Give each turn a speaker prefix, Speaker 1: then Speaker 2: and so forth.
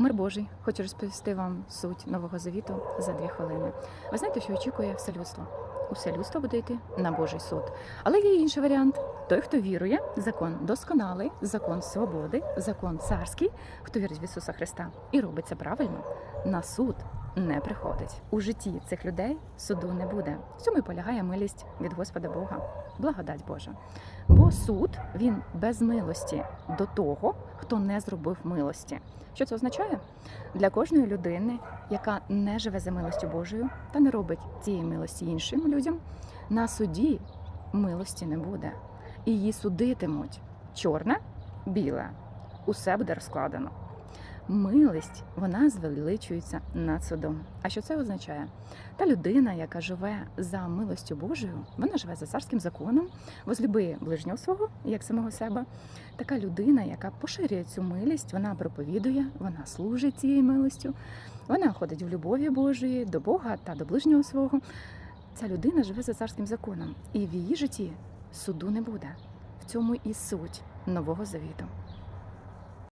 Speaker 1: Мир Божий, хочу розповісти вам суть нового завіту за дві хвилини. Ви знаєте, що очікує все людство? Усе людство буде йти на Божий суд. Але є інший варіант: той, хто вірує, закон досконалий, закон свободи, закон царський, хто вірить в Ісуса Христа і робиться правильно, на суд не приходить. У житті цих людей суду не буде. В цьому і полягає милість від Господа Бога, благодать Божа. Бо суд він без милості до того, хто не зробив милості. Що це означає? Для кожної людини, яка не живе за милостю Божою та не робить цієї милості іншим людям, на суді милості не буде. Її судитимуть чорне, біле. Усе буде розкладено. Милість вона звеличується над судом. А що це означає? Та людина, яка живе за милостю Божою, вона живе за царським законом, возлюби ближнього свого, як самого себе. Така людина, яка поширює цю милість, вона проповідує, вона служить цією милостю, вона ходить в любові Божої до Бога та до ближнього свого. Ця людина живе за царським законом, і в її житті суду не буде. В цьому і суть нового завіту.